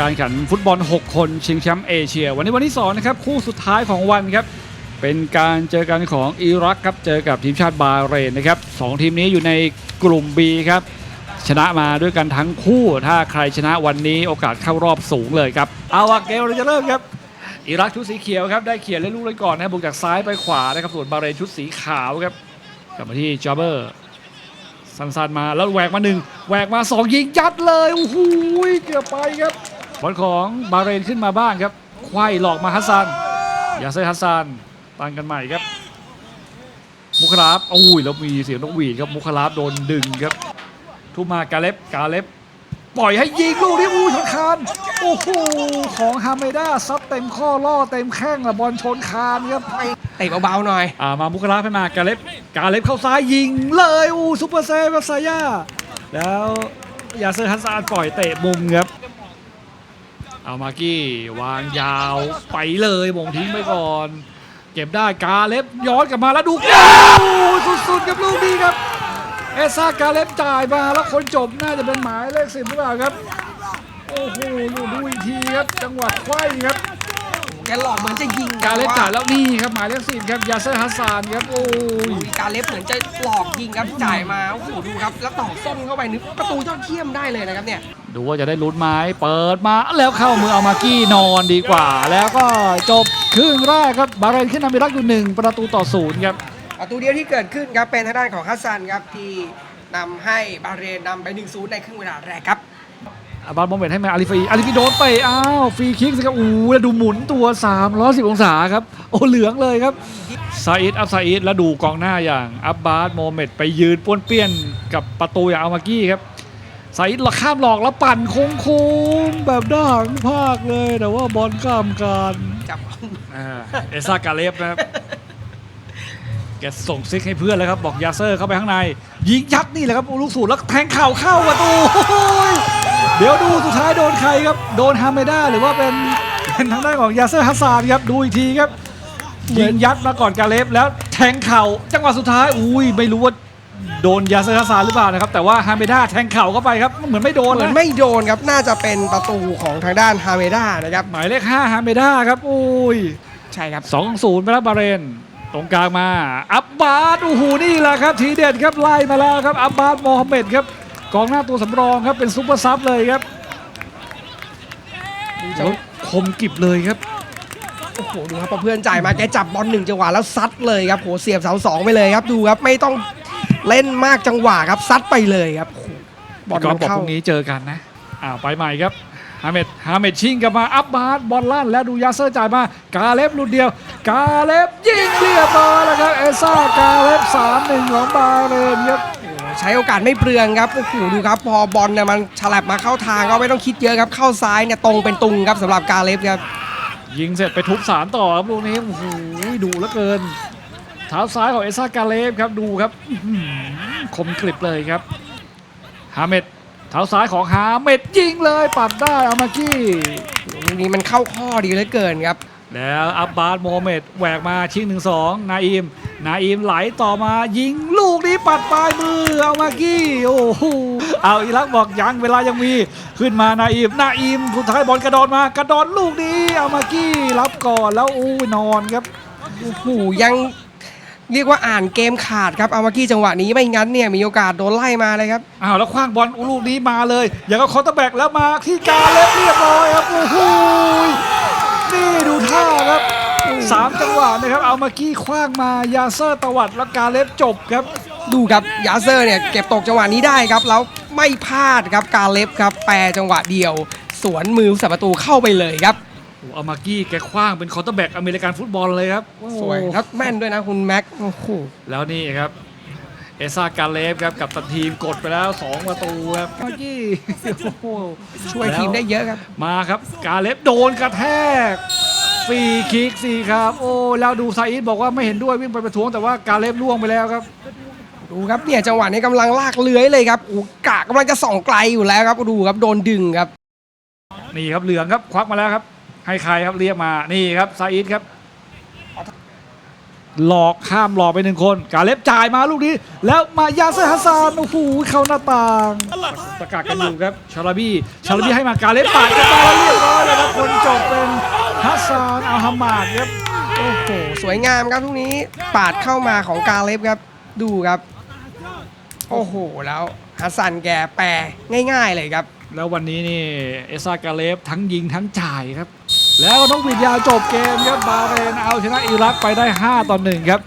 การแข่งขันฟุตบอล 6 คนชิงแชมป์เอเชีย วันนี้วันที่2นะครับคู่สุดท้ายของวันครับเป็นการเจอกันของอิรักครับเจอกับทีมชาติบาเรนนะครับสองทีมนี้อยู่ในกลุ่ม B ครับชนะมาด้วยกันทั้งคู่ ถ้าใครชนะวันนี้โอกาสเข้ารอบสูงเลยครับเอาอะเกมเราจะเริ่มครับอิรักชุดสีเขียวครับได้เขียนเล่นลูกเลยก่อนนะครับบุกจากซ้ายไปขวานะครับส่วนบาเรนชุดสีขาวครับกลับมาที่จอบเบอร์สั้นๆมาแล้วแหวกมาหนึ่งแหวกมาสองยิงยัดเลยโอ้โหเกือบไปครับ บอลของบาห์เรนขึ้นมาบ้างครับไขว้หลอกมาฮัสซันยาเซอร์ฮัสซันตั้งกันใหม่ครับ มุคลาฟโอ้ยแล้วมีเสียงนกหวีดครับมุคลาฟโดนดึงครับ ทุบมากาเล็บกาเล็บปล่อยให้ยิงลูกนี้อู้ชนคานโอ้โหของฮาเมด้าซัดเต็มข้อล่อเต็มแข้งละบอลชนคานครับเตะเบาๆหน่อยอ่ามามุคลาฟให้มากาเล็บกาเล็บเข้าซ้ายยิงเลยอู้ซุปเปอร์เซฟครับซายาแล้วยาเซอร์ฮัสซานปล่อยเตะมุมครับ เอามากี้วางยาวไปเลยมงทิ้งไปก่อน เก็บได้กาเล็บย้อนกลับมาแล้วดูสุดๆกับลูกนี้ครับเอซ่ากาเล็บจ่ายมาแล้วคนจบน่าจะเป็นหมายเลขสิบหรือเปล่าครับ โอ้โหดูดูอีกทีครับ จังหวะไขว้ครับ แกหลอกเหมือนจะยิงกาเล็บจ่ายแล้วนี่ครับหมายเลขสิบครับยาเซอร์ฮัสซานครับโอ้ยอุ้ยกาเล็บเหมือนจะหลอกยิงครับจ่ายมาโอ้โหดูครับแล้วต่อส้มเข้าไปนึกประตูยอดเยี่ยมได้เลยนะครับเนี่ยดูว่าจะได้ลุ้นไหม้เปิดมาแล้วเข้ามือเอามากี้นอนดีกว่า แล้วก็จบครึ่งแรกครับบาห์เรนขึ้นนำไปรักอยู่หนึ่งประตูต่อศูนย์ครับประตูเดียวที่เกิดขึ้นครับเป็นทางด้านของฮัสซันครับที่นำให้บาห์เรนนำไป1-0ในครึ่งเวลาแรกครับอา บาลบอมเบตให้มาอาลิฟีอาลิฟีโดนไปอ้าวฟรีคิกสิครับอู้แล้วดูหมุนตัว 310 องศาครับ โอ้เหลืองเลยครับซาอิดอับซาอิดแล้วดูกองหน้าอย่างอับบาสโมเมตไปยืนป้วนเปี้ยนกับประตูอย่างอามากี้ครับซาอิดหลอกข้ามหลอกแล้วปั่นโค้งๆแบบด้านภาคเลยแต่ว่าบอลข้ามการจับเอซ่ากาเลฟนะครับแกส่งซิกให้เพื่อนแล้วครับ บอกยาเซอร์เข้าไปข้างใน ยิงยัดนี่แหละครับ ลูกสูตรแล้วแทงเข่าเข้าประตูโอ้ เดี๋ยวดูสุดท้ายโดนใครครับ โดนฮาเมด้าหรือว่าเป็นเป็นทางด้านของยาเซอร์ฮัสซานครับ ดูอีกทีครับยิงยัดมาก่อนกาเลฟแล้วแทงเข่าจังหวะสุดท้าย อุ้ยไม่รู้ว่าโดนยาเซอร์ฮัสซานหรือเปล่านะครับ แต่ว่าฮาเมด้าแทงเข่าเข้าไปครับ เหมือนไม่โดนเหมือนนะไม่โดนครับน่าจะเป็นประตูของทางด้านฮาเมด้านะครับ หมายเลขห้าฮาเมด้าครับอุ้ยใช่ครับสองศูนย์ไปแล้วบาห์เรน ตรงกลางมา อับบาสโอ้โหนี่แหละครับ ทีเด็ดครับไล่มาแล้วครับอับบาสโมฮัมเหม็ดครับ กองหน้าตัวสำรองครับเป็นซุปเปอร์ซับเลยครับแล้วคมกริบเลยครับโอ้โหดูครับพอเพื่อนจ่ายมาแกจับบอลหนึ่งจังหวะแล้วซัดเลยครับโหเสียบเสาสองไปเลยครับดูครับไม่ต้องเล่นมากจังหวะครับซัดไปเลยครับโอ้โหบอลกอมัล์ฟนบอกเข้าพรุ่งนี้เจอกันนะอ้าวไปใหม่ครับฮาเมดฮาเมดชิงกลับมาอับบาสบอลลั่นแล้วดูยาเซอร์จ่ายมากาเล็บลูกเดียว กาเล็บยิงเรียบร้อยแล้วครับเอซ่ากาเล็บสามหนึ่งของบาห์เรนครับ ใช้โอกาสไม่เปลืองครับโอ้โหดูครับ พอบอลเนี่ยมันฉลับมาเข้าทางก็ไม่ต้องคิดเยอะครับเข้าซ้ายเนี่ยตรงเป็นตุงครับสำหรับกาเลฟครับยิงเสร็จไปทุบสารต่อครับลูกนี้โอ้โหดูเหลือเกินเท้าซ้ายของเอซ่ากาเลฟครับดูครับอื้อหือคมกริบเลยครับฮาเมดเท้าซ้ายของฮาเมดยิงเลยปัดได้อามากี้ลูกนี้มันเข้าข้อดีเหลือเกินครับ แล้วอับบาสโมฮัมเหม็ดแหวกมาชิงหนึ่งสองนาอิมนาอิมไหลต่อมายิงลูกนี้ ปัดปลายมือเอามากี้โอ้โหเอาอิรักบอกยังเวลายังมีขึ้นมานาอิมนาอิมสุดท้ายบอลกระโดดมากระโดดลูกนี้เอามากี้รับก่อนแล้วอู้ยนอนครับโอ้โหยังเรียกว่าอ่านเกมขาดครับเอามากี้จังหวะนี้ไม่งั้นเนี่ยมีโอกาสโดนไล่มาเลยครับอ้าวแล้วคว้างบอลลูกนี้มาเลย อย่างกับคอร์เตอร์แบ็กแล้วมาที่กาเล็บเรียบร้อยครับโอ้โหนี่ดูท่าครับสามจังหวะนะครับเอามากี้คว้างมายาเซอร์ตวัดแล้วกาเล็บจบครับ ดูครับยาเซอร์เนี่ยเก็บตกจังหวะนี้ได้ครับ แล้วไม่พลาดครับกาเลฟครับ แปรจังหวะเดียว สวนมือสับประตูเข้าไปเลยครับโอ้เอามากี้แกคว้างเป็นคอร์เตอร์แบ็กอเมริกันฟุตบอลเลยครับสวยครับแม่นด้วยนะคุณแม็กโอ้โหแล้วนี่ครับเอซ่ากาเลฟครับกับตันทีมกดไปแล้ว 2 ประตูครับมากี้โอ้โหช่วยทีมได้เยอะครับ มาครับกาเลฟโดนกระแทกฟรีคิกสิครับ โอ้แล้วดูซาอิดบอกว่าไม่เห็นด้วยวิ่งไปประท้วงแต่ว่ากาเลฟล่วงไปแล้วครับ ดูครับเนี่ยจังหวะนี้กำลังลากเลื้อยเลยครับโอ้กะกำลังจะส่องไกลอยู่แล้วครับดูครับโดนดึงครับนี่ครับเหลืองครับควักมาแล้วครับ ให้ใครครับเรียกมานี่ครับซาอิดครับ หลอกข้ามหลอกไปหนึ่งคน กาเล็บจ่ายมาลูกนี้ แล้วมายาเซอร์ฮัสซานโอ้โหเข้าหน้าต่างประกาศกันอยู่ครับชาลาบี้ชาลาบี้ให้มากาเล็บปาดกันมาแล้วเรียบร้อยเลยครับคนจบเป็นฮัสซานอัลฮัมมาดครับโอ้โหสวยงามครับทุกนี้ปาดเข้ามาของกาเล็บครับดูครับ โอ้โห แล้วฮัสซันแกแปรง่ายๆเลยครับ แล้ววันนี้นี่เอซากาเลฟทั้งยิงทั้งจ่ายครับ แล้วก็ต้องปิดยาจบเกมครับบาเรนเอาชนะอิรักไปได้ 5 ต่อ 1 ครับ